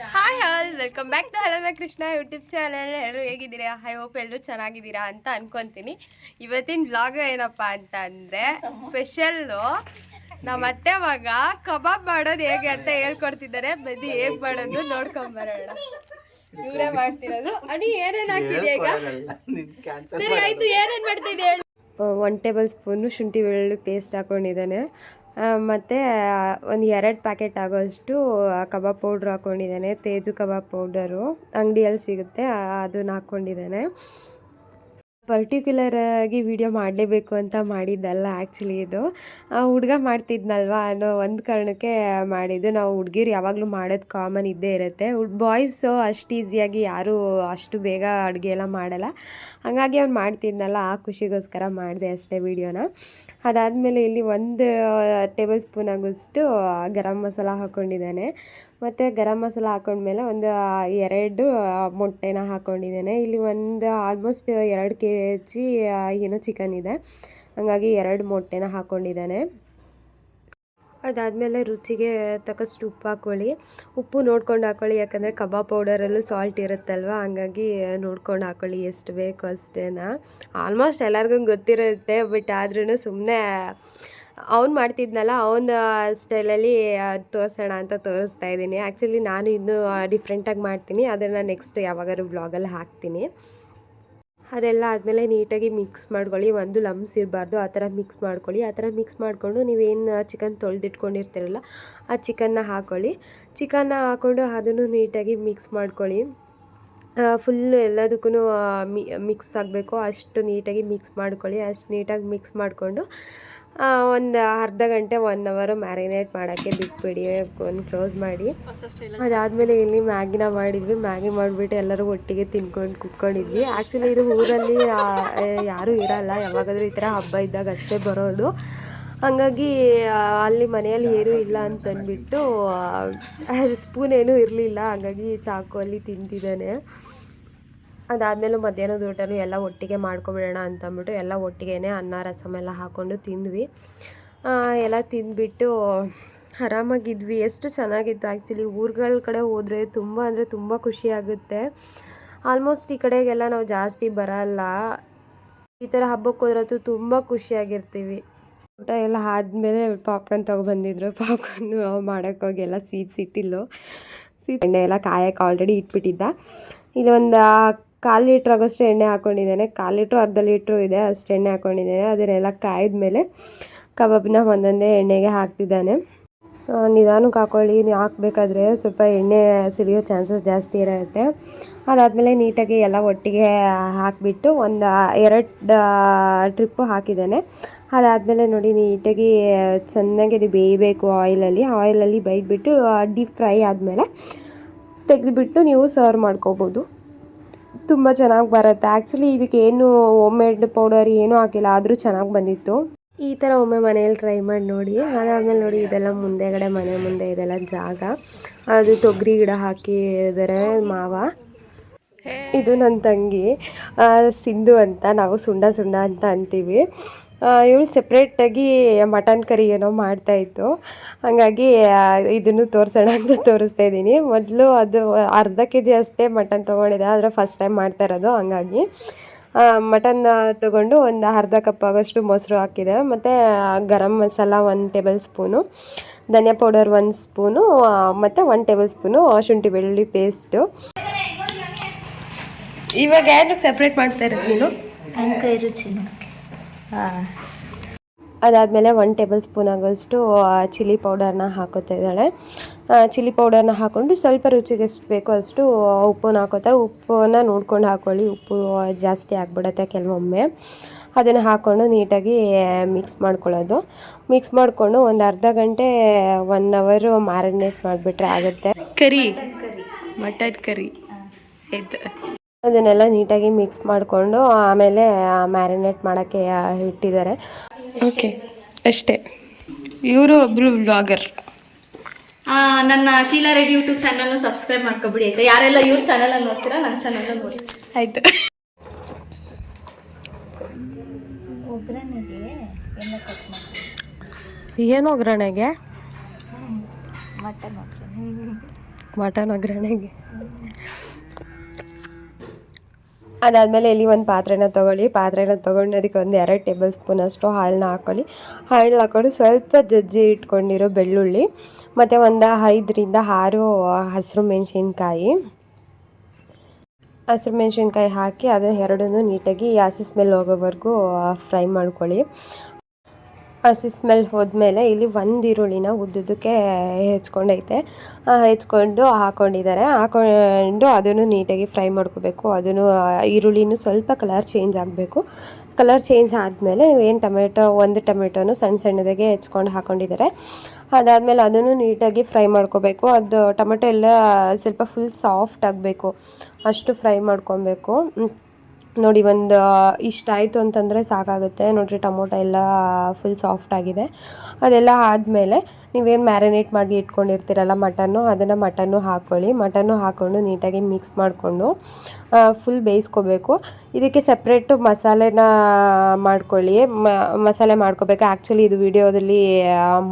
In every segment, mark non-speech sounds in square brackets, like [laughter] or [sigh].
Hi all welcome back to hello Krishna YouTube channel ಎಲ್ಲರೂ ಹೇಗಿದ್ದೀರಾ? I hope ಎಲ್ಲರೂ ಚೆನ್ನಾಗಿದ್ದೀರಾ ಅಂತ ಅನ್ಕೊಂತೀನಿ. ಇವತ್ತಿನ ಬ್ಲಾಗ್ ಏನಪ್ಪ ಅಂತ ಅಂದರೆ ಸ್ಪೆಷಲ್ಲು ನಮ್ಮ ಅತ್ತೆ ಮಗ ಕಬಾಬ್ ಮಾಡೋದು ಹೇಗೆ ಅಂತ ಹೇಳ್ಕೊಡ್ತಿದ್ದಾರೆ. ಬದಿ ಹೇಗೆ ಮಾಡೋದು ನೋಡ್ಕೊಂಬರೋಣ ಇವರೇ ಮಾಡ್ತಿರೋದು. ಅಡಿ ಏನೇನು ಹಾಕ್ತಿದ್ಯಾ ಈಗ? ಸರಿ ಆಯ್ತು. ಏನೇನು ಮಾಡ್ತಿದ್ದೆ ಹೇಳಿ. ಒನ್ ಟೇಬಲ್ ಸ್ಪೂನು ಶುಂಠಿ ಬೆಳ್ಳುಳ್ಳಿ ಪೇಸ್ಟ್ ಹಾಕೊಂಡಿದ್ದಾನೆ. ಮತ್ತೆ ಒಂದು ಎರಡು ಪ್ಯಾಕೆಟ್ ಆಗೋಷ್ಟು ಕಬಾಬ್ ಪೌಡ್ರ್ ಹಾಕ್ಕೊಂಡಿದ್ದಾನೆ ತೇಜು ಕಬಾಬ್ ಪೌಡರು ಅಂಗಡಿಯಲ್ಲಿ ಸಿಗುತ್ತೆ ಅದನ್ನ ಹಾಕ್ಕೊಂಡಿದ್ದಾನೆ ಪರ್ಟಿಕ್ಯುಲರ್ ಆಗಿ ವಿಡಿಯೋ ಮಾಡಲೇಬೇಕು ಅಂತ ಮಾಡಿದ್ದಲ್ಲ ಆ್ಯಕ್ಚುಲಿ ಇದು. ಹುಡುಗ ಮಾಡ್ತಿದ್ನಲ್ವಾ ಅನ್ನೋ ಒಂದು ಕಾರಣಕ್ಕೆ ಮಾಡಿದ್ದು. ನಾವು ಹುಡುಗಿರು ಯಾವಾಗಲೂ ಮಾಡೋದು ಕಾಮನ್ ಇದ್ದೇ ಇರುತ್ತೆ. ಬಾಯ್ಸು ಅಷ್ಟು ಈಸಿಯಾಗಿ ಯಾರೂ ಅಷ್ಟು ಬೇಗ ಅಡುಗೆ ಎಲ್ಲ ಮಾಡಲ್ಲ. ಹಾಗಾಗಿ ಅವ್ನು ಮಾಡ್ತಿದ್ನಲ್ಲ, ಆ ಖುಷಿಗೋಸ್ಕರ ಮಾಡಿದೆ ಅಷ್ಟೇ ವಿಡಿಯೋನ ಅದಾದಮೇಲೆ ಇಲ್ಲಿ ಒಂದು ಟೇಬಲ್ ಸ್ಪೂನ್ ಆಗೋಷ್ಟು ಗರಂ ಮಸಾಲ ಹಾಕ್ಕೊಂಡಿದ್ದಾನೆ ಮತ್ತು ಗರಂ ಮಸಾಲ ಹಾಕೊಂಡ್ಮೇಲೆ ಒಂದು ಎರಡು ಮೊಟ್ಟೆನ ಹಾಕ್ಕೊಂಡಿದ್ದೇನೆ ಇಲ್ಲಿ ಒಂದು ಆಲ್ಮೋಸ್ಟ್ ಎರಡು ಕೆ ಜಿ ಏನೋ ಚಿಕನ್ ಇದೆ. ಹಾಗಾಗಿ ಎರಡು ಮೊಟ್ಟೆನ ಹಾಕ್ಕೊಂಡಿದ್ದಾನೆ ಅದಾದಮೇಲೆ ರುಚಿಗೆ ತಕ್ಕಷ್ಟು ಉಪ್ಪು ಹಾಕ್ಕೊಳ್ಳಿ ಉಪ್ಪು ನೋಡ್ಕೊಂಡು ಹಾಕ್ಕೊಳ್ಳಿ ಯಾಕಂದರೆ ಕಬಾಬ್ ಪೌಡರಲ್ಲೂ ಸಾಲ್ಟ್ ಇರುತ್ತಲ್ವ? ಹಂಗಾಗಿ ನೋಡ್ಕೊಂಡು ಹಾಕ್ಕೊಳ್ಳಿ ಎಷ್ಟು ಬೇಕು ಅಷ್ಟೇನ. ಆಲ್ಮೋಸ್ಟ್ ಎಲ್ಲರಿಗೂ ಗೊತ್ತಿರುತ್ತೆ ಬಟ್ ಆದ್ರೂ ಸುಮ್ಮನೆ ಅವ್ನು ಮಾಡ್ತಿದ್ನಲ್ಲ, ಅವನ ಸ್ಟೈಲಲ್ಲಿ ತೋರಿಸೋಣ ಅಂತ ತೋರಿಸ್ತಾ ಇದ್ದೀನಿ. ಆ್ಯಕ್ಚುಲಿ ನಾನು ಇನ್ನೂ ಡಿಫ್ರೆಂಟಾಗಿ ಮಾಡ್ತೀನಿ. ಅದನ್ನು ನೆಕ್ಸ್ಟ್ ಯಾವಾಗಾದ್ರೂ ಬ್ಲಾಗಲ್ಲಿ ಹಾಕ್ತೀನಿ. ಅದೆಲ್ಲ ಆದಮೇಲೆ ನೀಟಾಗಿ ಮಿಕ್ಸ್ ಮಾಡ್ಕೊಳ್ಳಿ. ಒಂದು ಲಮ್ಸ್ ಇರಬಾರ್ದು, ಆ ಥರ ಮಿಕ್ಸ್ ಮಾಡ್ಕೊಳ್ಳಿ. ಆ ಥರ ಮಿಕ್ಸ್ ಮಾಡಿಕೊಂಡು ನೀವೇನು ಚಿಕನ್ ತೊಳೆದಿಟ್ಕೊಂಡಿರ್ತೀರಲ್ಲ, ಆ ಚಿಕನ್ನ ಹಾಕ್ಕೊಳ್ಳಿ ಚಿಕನ್ನ ಹಾಕ್ಕೊಂಡು ಅದನ್ನು ನೀಟಾಗಿ ಮಿಕ್ಸ್ ಮಾಡ್ಕೊಳ್ಳಿ. ಫುಲ್ಲು ಎಲ್ಲದಕ್ಕೂ ಮಿಕ್ಸ್ ಆಗಬೇಕು. ಅಷ್ಟು ನೀಟಾಗಿ ಮಿಕ್ಸ್ ಮಾಡ್ಕೊಳ್ಳಿ. ಅಷ್ಟು ನೀಟಾಗಿ ಮಿಕ್ಸ್ ಮಾಡಿಕೊಂಡು ಒಂದು ಅರ್ಧ ಗಂಟೆ ಒನ್ ಅವರು ಮ್ಯಾರಿನೇಟ್ ಮಾಡೋಕ್ಕೆ ಬಿಟ್ಬಿಡಿ, ಒಂದು ಕ್ಲೋಸ್ ಮಾಡಿ. ಅದಾದಮೇಲೆ ಇಲ್ಲಿ ಮ್ಯಾಗಿನ ಮಾಡಿದ್ವಿ. ಮ್ಯಾಗಿ ಮಾಡಿಬಿಟ್ಟು ಎಲ್ಲರೂ ಒಟ್ಟಿಗೆ ತಿನ್ಕೊಂಡು ಕುತ್ಕೊಂಡಿದ್ವಿ. ಆ್ಯಕ್ಚುಲಿ ಇದು ಊರಲ್ಲಿ ಯಾರೂ ಇರಲ್ಲ. ಯಾವಾಗಾದರೂ ಈ ಥರ ಹಬ್ಬ ಇದ್ದಾಗ ಅಷ್ಟೇ ಬರೋದು. ಹಾಗಾಗಿ ಅಲ್ಲಿ ಮನೆಯಲ್ಲಿ ಏನೂ ಇಲ್ಲ ಅಂತಂದ್ಬಿಟ್ಟು ಸ್ಪೂನ್ ಏನೂ ಇರಲಿಲ್ಲ. ಹಾಗಾಗಿ ಚಾಕು ಅಲ್ಲಿ ತಿಂತಿದ್ದಾನೆ. ಅದಾದಮೇಲೆ ಮಧ್ಯಾಹ್ನದ ಊಟನೂ ಎಲ್ಲ ಒಟ್ಟಿಗೆ ಮಾಡ್ಕೊಬಿಡೋಣ ಅಂತಂದ್ಬಿಟ್ಟು ಎಲ್ಲ ಒಟ್ಟಿಗೆನೇ ಅನ್ನ ರಸಮ್ ಎಲ್ಲ ಹಾಕ್ಕೊಂಡು ತಿಂದ್ವಿ. ಎಲ್ಲ ತಿಂದ್ಬಿಟ್ಟು ಆರಾಮಾಗಿದ್ವಿ. ಎಷ್ಟು ಚೆನ್ನಾಗಿತ್ತು ಆ್ಯಕ್ಚುಲಿ. ಊರುಗಳ ಕಡೆ ಹೋದರೆ ತುಂಬ ಅಂದರೆ ತುಂಬ ಖುಷಿಯಾಗುತ್ತೆ ಆಲ್ಮೋಸ್ಟ್ ಈ ಕಡೆಗೆಲ್ಲ ನಾವು ಜಾಸ್ತಿ ಬರಲ್ಲ. ಈ ಥರ ಹಬ್ಬಕ್ಕೆ ಹೋದ್ರಂತೂ ತುಂಬ ಖುಷಿಯಾಗಿರ್ತೀವಿ ಊಟ ಎಲ್ಲ ಆದಮೇಲೆ ಪಾಪ್ಕಾರ್ನ್ ತೊಗೊಬಂದಿದ್ರು ಪಾಪ್ಕಾರ್ನ್ ಮಾಡೋಕ್ಕೋಗಿ ಎಲ್ಲ ಸೀಟ್ ಸಿಟ್ಟಿಲ್ಲು ಸೀಟ್ ಎಣ್ಣೆ ಎಲ್ಲ ಕಾಯಕ್ಕೆ ಆಲ್ರೆಡಿ ಇಟ್ಬಿಟ್ಟಿದ್ದ. ಇಲ್ಲಿ ಒಂದು ಕಾಲು ಲೀಟ್ರ್ ಆಗೋಷ್ಟು ಎಣ್ಣೆ ಹಾಕ್ಕೊಂಡಿದ್ದೇನೆ ಕಾಲು ಲೀಟ್ರು ಅರ್ಧ ಲೀಟ್ರು ಇದೆ, ಅಷ್ಟು ಎಣ್ಣೆ ಹಾಕ್ಕೊಂಡಿದ್ದೇನೆ ಅದನ್ನೆಲ್ಲ ಕಾಯ್ದ ಮೇಲೆ ಕಬಾಬ್ನ ಒಂದೊಂದೇ ಎಣ್ಣೆಗೆ ಹಾಕ್ತಿದ್ದಾನೆ. ನಿಧಾನಕ್ಕೆ ಹಾಕ್ಕೊಳ್ಳಿ ನೀವು ಹಾಕ್ಬೇಕಾದ್ರೆ ಸ್ವಲ್ಪ ಎಣ್ಣೆ ಸಿಡಿಯೋ ಚಾನ್ಸಸ್ ಜಾಸ್ತಿ ಇರುತ್ತೆ. ಅದಾದಮೇಲೆ ನೀಟಾಗಿ ಎಲ್ಲ ಒಟ್ಟಿಗೆ ಹಾಕಿಬಿಟ್ಟು ಒಂದು ಎರಡು ಟ್ರಿಪ್ಪು ಹಾಕಿದ್ದಾನೆ. ಅದಾದಮೇಲೆ ನೋಡಿ, ನೀಟಾಗಿ ಚೆನ್ನಾಗಿ ಅದು ಬೇಯಬೇಕು ಆಯಿಲಲ್ಲಿ. ಆಯಿಲಲ್ಲಿ ಬೇಯ್ಬಿಟ್ಟು ಡೀಪ್ ಫ್ರೈ ಆದಮೇಲೆ ತೆಗೆದುಬಿಟ್ಟು ನೀವು ಸರ್ವ್ ಮಾಡ್ಕೋಬೋದು. ತುಂಬ ಚೆನ್ನಾಗಿ ಬರುತ್ತೆ. ಆ್ಯಕ್ಚುಲಿ ಇದಕ್ಕೆ ಏನು ಹೋಮ್ ಮೇಡ್ ಪೌಡರ್ ಏನೂ ಹಾಕಿಲ್ಲ, ಆದರೂ ಚೆನ್ನಾಗಿ ಬಂದಿತ್ತು. ಈ ಥರ ಒಮ್ಮೆ ಮನೆಯಲ್ಲಿ ಟ್ರೈ ಮಾಡಿ ನೋಡಿ. ಅದಾದಮೇಲೆ ನೋಡಿ, ಇದೆಲ್ಲ ಮುಂದೆಗಡೆ, ಮನೆ ಮುಂದೆ ಇದೆಲ್ಲ ಜಾಗ. ಅದು ತೊಗರಿ ಗಿಡ ಹಾಕಿದರೆ ಮಾವ. ಇದು ನನ್ನ ತಂಗಿ. ಸಿಂಧು ಅಂತ ನಾವು ಸುಂಡ ಸುಂಡ ಅಂತ ಅಂತೀವಿ. ಇವಳು ಸಪ್ರೇಟಾಗಿ ಮಟನ್ ಕರಿ ಏನೋ ಮಾಡ್ತಾಯಿತ್ತು ಹಾಗಾಗಿ ಆ, ಇದನ್ನು ತೋರಿಸೋಣ ಅಂತ ತೋರಿಸ್ತಾ ಇದ್ದೀನಿ. ಮೊದಲು ಅದು ಅರ್ಧ ಕೆ ಜಿ ಅಷ್ಟೇ ಮಟನ್ ತೊಗೊಂಡಿದ್ದೆ. ಆದರೆ ಫಸ್ಟ್ ಟೈಮ್ ಮಾಡ್ತಾ ಇರೋದು ಹಂಗಾಗಿ. ಮಟನ್ ತೊಗೊಂಡು ಒಂದು ಅರ್ಧ ಕಪ್ ಆಗೋಷ್ಟು ಮೊಸರು ಹಾಕಿದೆ. ಮತ್ತು ಗರಂ ಮಸಾಲ ಒಂದು ಟೇಬಲ್ ಸ್ಪೂನು ಧನಿಯಾ ಪೌಡರ್ ಒಂದು ಸ್ಪೂನು ಮತ್ತು ಒನ್ ಟೇಬಲ್ ಸ್ಪೂನು ಶುಂಠಿ ಬೆಳ್ಳುಳ್ಳಿ ಪೇಸ್ಟು ಇವಾಗ ಯಾರು ಸಪ್ರೇಟ್ ಮಾಡ್ತಾ ಇರೋದು ನೀನು? ರುಚಿ ಅದಾದಮೇಲೆ ಒನ್ ಟೇಬಲ್ ಸ್ಪೂನ್ ಆಗೋಷ್ಟು ಚಿಲ್ಲಿ ಪೌಡರ್ನ ಹಾಕೋತಾ ಇದ್ದಾಳೆ. ಚಿಲ್ಲಿ ಪೌಡರ್ನ ಹಾಕ್ಕೊಂಡು ಸ್ವಲ್ಪ ರುಚಿಗೆ ಎಷ್ಟು ಬೇಕೋ ಅಷ್ಟು ಉಪ್ಪನ್ನ ಹಾಕೋತಾರೆ ಉಪ್ಪನ್ನು ನೋಡ್ಕೊಂಡು ಹಾಕ್ಕೊಳ್ಳಿ ಉಪ್ಪು ಜಾಸ್ತಿ ಆಗಿಬಿಡತ್ತೆ ಕೆಲವೊಮ್ಮೆ. ಅದನ್ನು ಹಾಕ್ಕೊಂಡು ನೀಟಾಗಿ ಮಿಕ್ಸ್ ಮಾಡ್ಕೊಳ್ಳೋದು. ಮಿಕ್ಸ್ ಮಾಡಿಕೊಂಡು ಒಂದು ಅರ್ಧ ಗಂಟೆ ಒನ್ ಅವರು ಮ್ಯಾರಿನೇಟ್ ಮಾಡಿಬಿಟ್ರೆ ಆಗುತ್ತೆ. ಕರಿ. Mutton curry. ಆಯ್ತು ಅದನ್ನೆಲ್ಲ ನೀಟಾಗಿ ಮಿಕ್ಸ್ ಮಾಡಿಕೊಂಡು ಆಮೇಲೆ ಮ್ಯಾರಿನೇಟ್ ಮಾಡೋಕ್ಕೆ ಇಟ್ಟಿದ್ದಾರೆ. ಓಕೆ ಅಷ್ಟೇ. ಇವರು ಒಬ್ಬರು ಬ್ಲಾಗರ್ ನನ್ನ ಶೀಲಾ ರೆಡ್ಡಿ ಯೂಟ್ಯೂಬ್ ಚಾನಲ್ನು ಸಬ್ಸ್ಕ್ರೈಬ್ ಮಾಡ್ಕೊಬಿಡಿ ಆಯ್ತಾ? ಯಾರೆಲ್ಲ ಇವ್ರ ಚಾನಲ್ ನೋಡ್ತೀರಾ ನನ್ನ ಚಾನಲ್ ನೋಡಿ. ಆಯಿತು. ಏನು ಒಗ್ಗರಣೆಗೆ ಮಟನ್ ಒಗ್ಗರಣೆ ಮಟನ್ ಒಗ್ಗರಣೆಗೆ ಅದಾದಮೇಲೆ ಇಲ್ಲಿ ಒಂದು ಪಾತ್ರೆನ ತೊಗೊಳ್ಳಿ. ಪಾತ್ರೆನ ತೊಗೊಂಡು ಅದಕ್ಕೆ ಒಂದು ಎರಡು ಟೇಬಲ್ ಸ್ಪೂನ್ ಅಷ್ಟು ಹಾಲನ್ನ ಹಾಕ್ಕೊಳ್ಳಿ ಹಾಲು ಹಾಕ್ಕೊಂಡು ಸ್ವಲ್ಪ ಜಜ್ಜಿ ಇಟ್ಕೊಂಡಿರೋ ಬೆಳ್ಳುಳ್ಳಿ, ಮತ್ತು ಒಂದು ಐದರಿಂದ ಆರು ಹಸಿರು ಮೆಣಸಿನ್ಕಾಯಿ. ಹಸಿರು ಮೆಣಸಿನ್ಕಾಯಿ ಹಾಕಿ ಅದನ್ನ ಎರಡನ್ನೂ ನೀಟಾಗಿ ಹಸಿ ಸ್ಮೆಲ್ ಹೋಗೋವರೆಗೂ ಫ್ರೈ ಮಾಡ್ಕೊಳ್ಳಿ. ಹಸಿ ಸ್ಮೆಲ್ ಹೋದ್ಮೇಲೆ ಇಲ್ಲಿ ಒಂದು ಈರುಳ್ಳಿನ ಉದ್ದುದಕ್ಕೆ ಹೆಚ್ಕೊಂಡೈತೆ. ಹೆಚ್ಕೊಂಡು ಹಾಕೊಂಡಿದ್ದಾರೆ. ಹಾಕೊಂಡು ಅದನ್ನು ನೀಟಾಗಿ ಫ್ರೈ ಮಾಡ್ಕೋಬೇಕು. ಅದನ್ನು ಈರುಳ್ಳಿನೂ ಸ್ವಲ್ಪ ಕಲರ್ ಚೇಂಜ್ ಆಗಬೇಕು. ಕಲರ್ ಚೇಂಜ್ ಆದಮೇಲೆ ಏನು ಟೊಮೆಟೊ, ಒಂದು ಟೊಮೆಟೊನು ಸಣ್ಣ ಸಣ್ಣದಾಗೆ ಹೆಚ್ಕೊಂಡು ಹಾಕೊಂಡಿದ್ದಾರೆ. ಅದಾದಮೇಲೆ ಅದನ್ನು ನೀಟಾಗಿ ಫ್ರೈ ಮಾಡ್ಕೋಬೇಕು. ಅದು ಟೊಮೆಟೊ ಎಲ್ಲ ಸ್ವಲ್ಪ ಫುಲ್ ಸಾಫ್ಟ್ ಆಗಬೇಕು. ಅಷ್ಟು ಫ್ರೈ ಮಾಡ್ಕೊಬೇಕು. ನೋಡಿ, ಒಂದು ಇಷ್ಟ ಆಯಿತು ಅಂತಂದರೆ ಸಾಕಾಗುತ್ತೆ. ನೋಡಿರಿ, ಟೊಮೊಟೊ ಎಲ್ಲ ಫುಲ್ ಸಾಫ್ಟ್ ಆಗಿದೆ. ಅದೆಲ್ಲ ಆದಮೇಲೆ ನೀವೇನು ಮ್ಯಾರಿನೇಟ್ ಮಾಡಿ ಇಟ್ಕೊಂಡಿರ್ತೀರಲ್ಲ ಮಟನ್ನು, ಅದನ್ನು ಮಟನ್ನು ಹಾಕ್ಕೊಳ್ಳಿ ಮಟನ್ನು ಹಾಕ್ಕೊಂಡು ನೀಟಾಗಿ ಮಿಕ್ಸ್ ಮಾಡಿಕೊಂಡು ಫುಲ್ ಬೇಯಿಸ್ಕೋಬೇಕು. ಇದಕ್ಕೆ ಸಪ್ರೇಟು ಮಸಾಲೆನ ಮಾಡ್ಕೊಳ್ಳಿ. ಮಸಾಲೆ ಮಾಡ್ಕೋಬೇಕು. ಆ್ಯಕ್ಚುಲಿ ಇದು ವಿಡಿಯೋದಲ್ಲಿ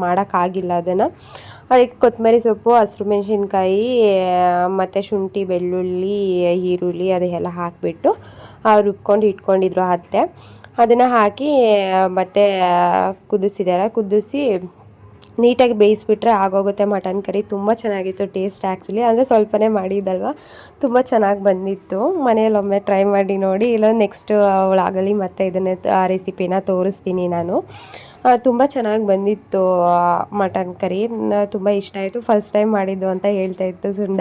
ಮಾಡೋಕ್ಕಾಗಿಲ್ಲ ಅದನ್ನು. ಅದಕ್ಕೆ ಕೊತ್ತಂಬರಿ ಸೊಪ್ಪು, ಹಸಿರು ಮೆಣಸಿನ್ಕಾಯಿ ಮತ್ತು ಶುಂಠಿ, ಬೆಳ್ಳುಳ್ಳಿ, ಈರುಳ್ಳಿ ಅದೆಲ್ಲ ಹಾಕಿಬಿಟ್ಟು ರುಬ್ಕೊಂಡು ಇಟ್ಕೊಂಡಿದ್ರು ಅತ್ತೆ. ಅದನ್ನು ಹಾಕಿ, ಮತ್ತೆ ಕುದಿಸಿದಾರೆ. ಕುದಿಸಿ ನೀಟಾಗಿ ಬೇಯಿಸ್ಬಿಟ್ರೆ ಆಗೋಗುತ್ತೆ. ಮಟನ್ ಕರಿ ತುಂಬ ಚೆನ್ನಾಗಿತ್ತು, ಟೇಸ್ಟ್ ಆ್ಯಕ್ಚುಲಿ. ಅಂದರೆ ಸ್ವಲ್ಪನೇ ಮಾಡಿದ್ದಲ್ವ? ತುಂಬ ಚೆನ್ನಾಗಿ ಬಂದಿತ್ತು. ಮನೆಯಲ್ಲೊಮ್ಮೆ ಟ್ರೈ ಮಾಡಿ ನೋಡಿ. ಇಲ್ಲ, ನೆಕ್ಸ್ಟ್ ಅವಳಾಗಲಿ ಮತ್ತೆ ಇದನ್ನೇ ರೆಸಿಪಿನ ತೋರಿಸ್ತೀನಿ ನಾನು. ತುಂಬ ಚೆನ್ನಾಗಿ ಬಂದಿತ್ತು ಮಟನ್ ಕರಿ. ತುಂಬ ಇಷ್ಟ ಆಯಿತು. ಫಸ್ಟ್ ಟೈಮ್ ಮಾಡಿದ್ದು ಅಂತ ಹೇಳ್ತಾ ಇತ್ತು ಸುಂಡ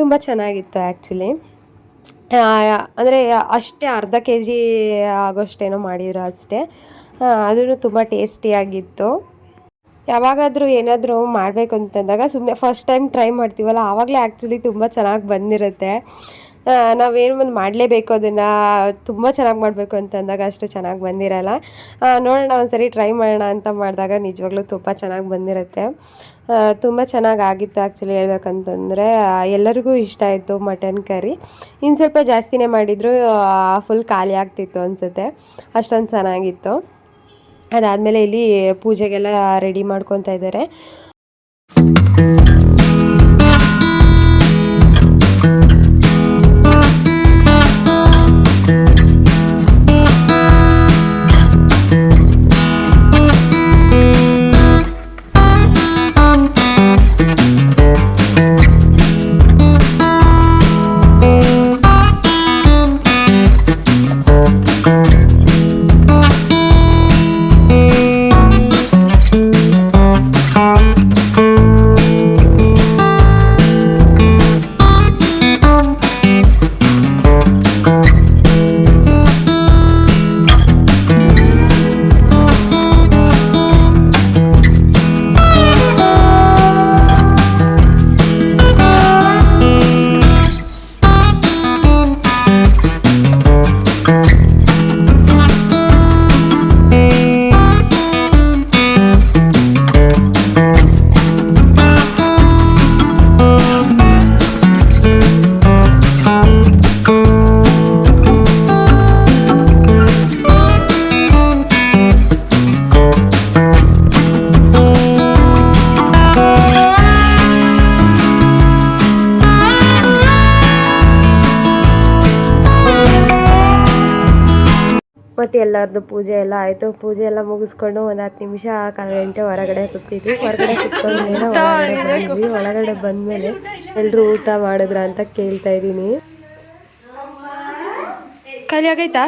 ತುಂಬ ಚೆನ್ನಾಗಿತ್ತು ಆ್ಯಕ್ಚುಲಿ ಅಂದರೆ ಅಷ್ಟೇ ಅರ್ಧ ಕೆ ಜಿ ಆಗೋಷ್ಟೇನೋ ಮಾಡಿದ್ರು ಅಷ್ಟೇ. ಅದೂ ತುಂಬ ಟೇಸ್ಟಿಯಾಗಿತ್ತು ಯಾವಾಗಾದರೂ ಏನಾದರೂ ಮಾಡಬೇಕು ಅಂತಂದಾಗ ಸುಮ್ಮನೆ ಫಸ್ಟ್ ಟೈಮ್ ಟ್ರೈ ಮಾಡ್ತೀವಲ್ಲ, ಆವಾಗಲೇ ಆ್ಯಕ್ಚುಲಿ ತುಂಬ ಚೆನ್ನಾಗಿ ಬಂದಿರುತ್ತೆ. ನಾವೇನು ಒಂದು ಮಾಡಲೇಬೇಕು ಅದನ್ನು? ತುಂಬ ಚೆನ್ನಾಗಿ ಮಾಡಬೇಕು ಅಂತಂದಾಗ ಅಷ್ಟು ಚೆನ್ನಾಗಿ ಬಂದಿರಲ್ಲ. ನೋಡೋಣ, ಒಂದ್ಸರಿ ಟ್ರೈ ಮಾಡೋಣ ಅಂತ ಮಾಡಿದಾಗ ನಿಜವಾಗ್ಲೂ ತುಂಬ ಚೆನ್ನಾಗಿ ಬಂದಿರುತ್ತೆ. ತುಂಬ ಚೆನ್ನಾಗಿ ಆಗಿತ್ತು ಆ್ಯಕ್ಚುಲಿ ಹೇಳ್ಬೇಕಂತಂದರೆ. ಎಲ್ಲರಿಗೂ ಇಷ್ಟ ಆಯಿತು ಮಟನ್ ಕರಿ. ಇನ್ನು ಸ್ವಲ್ಪ ಜಾಸ್ತಿನೇ ಮಾಡಿದ್ರು ಫುಲ್ ಖಾಲಿ ಆಗ್ತಿತ್ತು ಅನಿಸುತ್ತೆ. ಅಷ್ಟೊಂದು ಚೆನ್ನಾಗಿತ್ತು. ಅದಾದಮೇಲೆ ಇಲ್ಲಿ ಪೂಜೆಗೆಲ್ಲ ರೆಡಿ ಮಾಡ್ಕೊತಾ ಇದ್ದಾರೆ ಮತ್ತು ಎಲ್ಲರದ್ದು ಪೂಜೆ ಎಲ್ಲ ಆಯಿತು. ಪೂಜೆ ಎಲ್ಲ ಮುಗಿಸ್ಕೊಂಡು ಒಂದ್ ಹತ್ತು ನಿಮಿಷ ಕಾಲು ಗಂಟೆ ಹೊರಗಡೆ ಕೂತಿದ್ವಿ. ಹೊರಗಡೆ ಕುತ್ಕೊಂಡ್ಮೇಲೆ ಒಳಗಡೆ [laughs] ಬಂದ್ಮೇಲೆ ಎಲ್ರು ಬಂದಮೇಲೆ ಎಲ್ಲರೂ ಊಟ ಮಾಡಿದ್ರ ಅಂತ ಕೇಳ್ತಾ ಇದ್ದೀನಿ. ಖಾಲಿ ಆಗೈತಾ?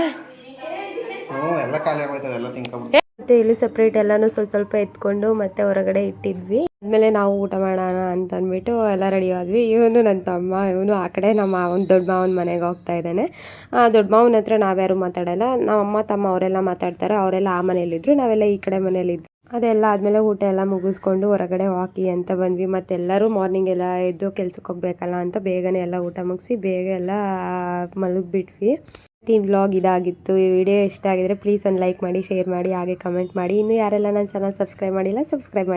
ಮತ್ತೆ ಇಲ್ಲಿ ಸಪ್ರೇಟ್ ಎಲ್ಲಾನು ಸ್ವಲ್ಪ ಸ್ವಲ್ಪ ಎತ್ಕೊಂಡು ಮತ್ತೆ ಹೊರಗಡೆ ಇಟ್ಟಿದ್ವಿ. ಆದ್ಮೇಲೆ ನಾವು ಊಟ ಮಾಡೋಣ ಅಂತ ಅಂದ್ಬಿಟ್ಟು ಎಲ್ಲ ರೆಡಿ ಆದ್ವಿ. ಇವನು ನನ್ನ ತಮ್ಮ, ಇವನು ಆ ಕಡೆ ನಮ್ಮ ಒಂದು ದೊಡ್ಡ ಮಾವನ ಮನೆಗೆ ಹೋಗ್ತಾ ಇದ್ದಾನೆ. ದೊಡ್ಡ ಮಾವನ ಹತ್ರ ನಾವ್ಯಾರು ಮಾತಾಡಲ್ಲ, ನಮ್ಮ ಅಮ್ಮ, ತಮ್ಮ ಅವರೆಲ್ಲ ಮಾತಾಡ್ತಾರೆ, ಅವರೆಲ್ಲ ಆ ಮನೇಲಿದ್ರು ನಾವೆಲ್ಲ ಈ ಕಡೆ ಮನೇಲಿದ್ವಿ ಅದೆಲ್ಲ ಆದಮೇಲೆ ಊಟ ಎಲ್ಲ ಮುಗಿಸ್ಕೊಂಡು ಹೊರಗಡೆ ವಾಕಿ ಅಂತ ಬಂದ್ವಿ. ಮತ್ತೆಲ್ಲರೂ ಮಾರ್ನಿಂಗ್ ಎಲ್ಲ ಎದ್ದು ಕೆಲ್ಸಕ್ಕೆ ಹೋಗ್ಬೇಕಲ್ಲ ಅಂತ ಬೇಗನೆ ಎಲ್ಲ ಊಟ ಮುಗಿಸಿ ಬೇಗ ಎಲ್ಲ ಮಲಗಿಬಿಟ್ವಿ. ಈ ವ್ಲಾಗ್ ಇದಾಗಿತ್ತು. ಈ ವಿಡಿಯೋ ಇಷ್ಟ ಆಗಿದ್ರೆ ಪ್ಲೀಸ್ ಒಂದು ಲೈಕ್ ಮಾಡಿ ಶೇರ್ ಮಾಡಿ, ಹಾಗೆ ಕಮೆಂಟ್ ಮಾಡಿ. ಇನ್ನು ಯಾರೆಲ್ಲ ನನ್ನ ಚಾನಲ್ ಸಬ್ಸ್ಕ್ರೈಬ್ ಮಾಡಿಲ್ಲ ಸಬ್ಸ್ಕ್ರೈಬ್ ಮಾಡಿ.